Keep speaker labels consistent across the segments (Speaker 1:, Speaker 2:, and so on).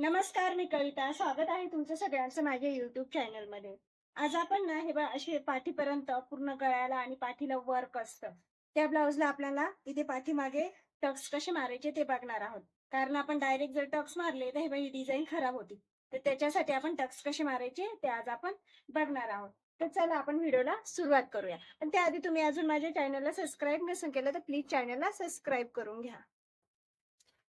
Speaker 1: नमस्कार मी कविता स्वागत आहे तुमचं सगळ्यांचं माझ्या युट्यूब चॅनलमध्ये आज आपण ना हे बघ असे पाठीपर्यंत पूर्ण गळ्याला आणि पाठीला वर्क असतं. त्या ब्लाऊजला आपल्याला इथे पाठीमागे टक्स कसे मारायचे ते बघणार आहोत. कारण आपण डायरेक्ट जर टक्स मारले तर हे बघ ही डिझाईन खराब होती. तर त्याच्यासाठी आपण टक्स कसे मारायचे ते आज आपण बघणार आहोत. तर चला आपण व्हिडिओला सुरुवात करूया. पण त्याआधी तुम्ही अजून माझ्या चॅनलला सबस्क्राईब नसून केलं तर प्लीज चॅनलला सबस्क्राईब करून घ्या.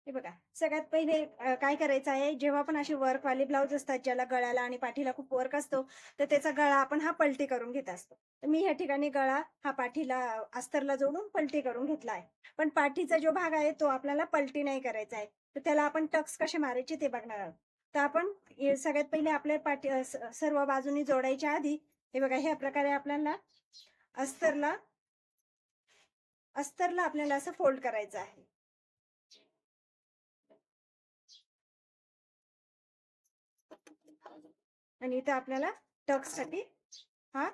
Speaker 1: हे बघा सगळ्यात पहिले काय करायचं आहे? जेव्हा पण असे वर्कवाले ब्लाऊज असतात ज्याला गळ्याला आणि पाठीला खूप वर्क असतो तर त्याचा गळा आपण हा पलटी करून घेत असतो. तर मी या ठिकाणी गळा हा पाठीला अस्तरला जोडून पलटी करून घेतला आहे. पण पाठीचा जो भाग आहे तो आपल्याला पलटी नाही करायचा आहे. तर त्याला आपण टक्स कसे मारायचे ते बघणार आहोत. तर आपण सगळ्यात पहिले आपल्या पाठी सर्व बाजूनी जोडायच्या आधी हे बघा ह्या प्रकारे आपल्याला अस्तरला अस्तरला आपल्याला असं फोल्ड करायचं आहे. आणि इथं आपल्याला टक्ससाठी हा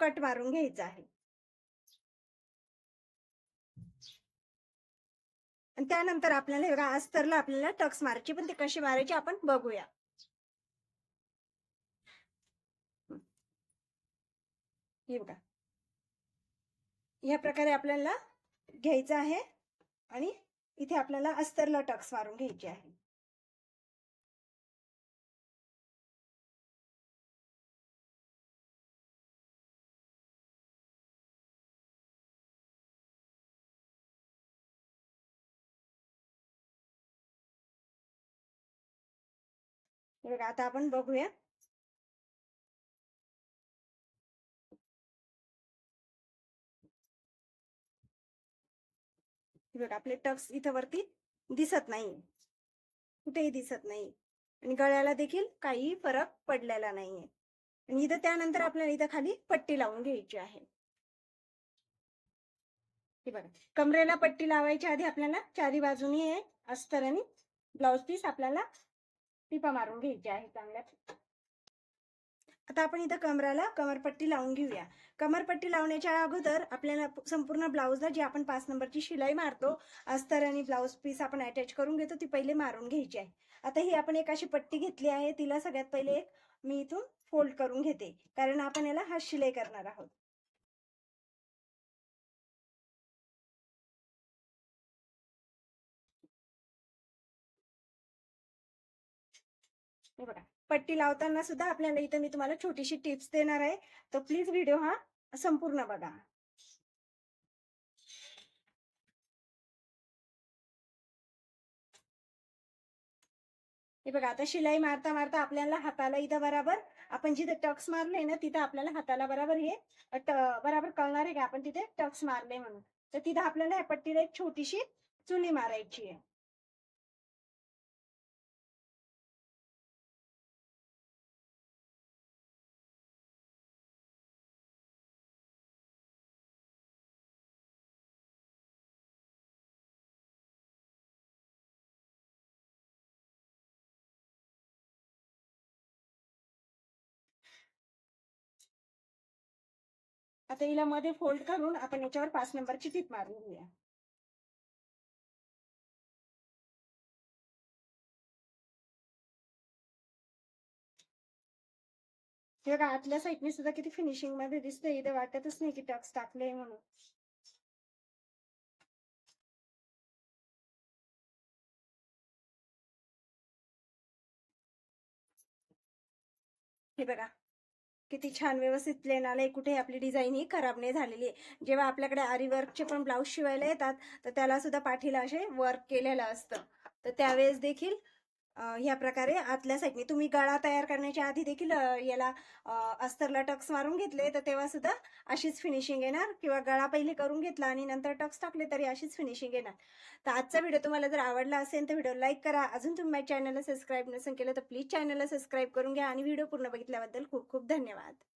Speaker 1: कट मारून घ्यायचा आहे. आणि त्यानंतर आपल्याला हे बघा अस्तरला आपल्याला टक्स मारायची पण ते कशी मारायची आपण बघूया. हे बघा. या प्रकारे आपल्याला घ्यायचं आहे आणि इथे आपल्याला अस्तरला टक्स मारून घ्यायचे आहे. हे बघा आता आपण बघूया. बघा आपले टक्स इथं वरती दिसत नाही. कुठेही दिसत नाही. आणि गळ्याला देखील काही फरक पडलेला नाहीये. आणि इथं त्यानंतर आपल्याला इथं खाली पट्टी लावून घ्यायची आहे. बघा कमरेला पट्टी लावायच्या आधी आपल्याला चारी बाजूनी हे अस्तर आणि ब्लाउज पीस आपल्याला टिपा मारून घ्यायची आहे चांगल्या आता आपण इथं कमराला कमरपट्टी लावून घेऊया. कमरपट्टी लावण्याच्या अगोदर आपल्याला संपूर्ण ब्लाऊजला जी आपण पाच नंबरची शिलाई मारतो अस्तर आणि ब्लाऊज पीस आपण अटॅच करून घेतो ती पहिले मारून घ्यायची आहे. आता ही आपण एक अशी पट्टी घेतली आहे तिला सगळ्यात पहिले एक मी इथून फोल्ड करून घेते. कारण आपण याला हात शिलाई करणार आहोत. हे बघा. पट्टी लावताना सुद्धा आपल्याला इथं मी तुम्हाला छोटीशी टिप्स देणार आहे. तर प्लीज व्हिडिओ हा संपूर्ण बघा. हे बघा आता शिलाई मारता मारता आपल्याला हाताला इथं बराबर आपण जिथे टक्स मारले ना तिथं आपल्याला हाताला बराबर हे बराबर कळणार आहे का? आपण तिथे टक्स मारले म्हणून. तर तिथं आपल्याला या पट्टीला एक छोटीशी चुली मारायची आहे. आता हिला मध्ये फोल्ड करून आपण याच्यावर पाच नंबरची टीप मारून घेऊया हे बघा आतल्या साईडने सुद्धा किती फिनिशिंगमध्ये दिसतंय. इथे वाटतच नाही की टक्स टाकले म्हणून. हे बघा. किती छान व्यवस्थित प्लेन आलंय. कुठे आपली डिझाईन ही खराब नाही झालेली आहे. जेव्हा आपल्याकडे आरीवर्कचे पण ब्लाऊज शिवायला येतात तर त्याला सुद्धा पाठीला असे वर्क केलेलं असतं. तर त्यावेळेस देखील ह्या प्रकारे आतल्या साईडने तुम्ही गळा तयार करण्याच्या आधी देखील याला अस्तरला टक्स मारून घेतले. तर तेव्हा सुद्धा अशीच फिनिशिंग येणार किंवा गळा पहिले करून घेतला आणि नंतर टक्स टाकले तरी अशीच फिनिशिंग येणार. तर आजचा व्हिडिओ तुम्हाला जर आवडला असेल तर व्हिडिओ लाईक करा. अजून तुम्ही माझ्या चॅनलला सबस्क्राईब नसेल केलं तर प्लीज चॅनलला सबस्क्राईब करून घ्या आणि व्हिडिओ पूर्ण बघितल्याबद्दल खूप खूप धन्यवाद.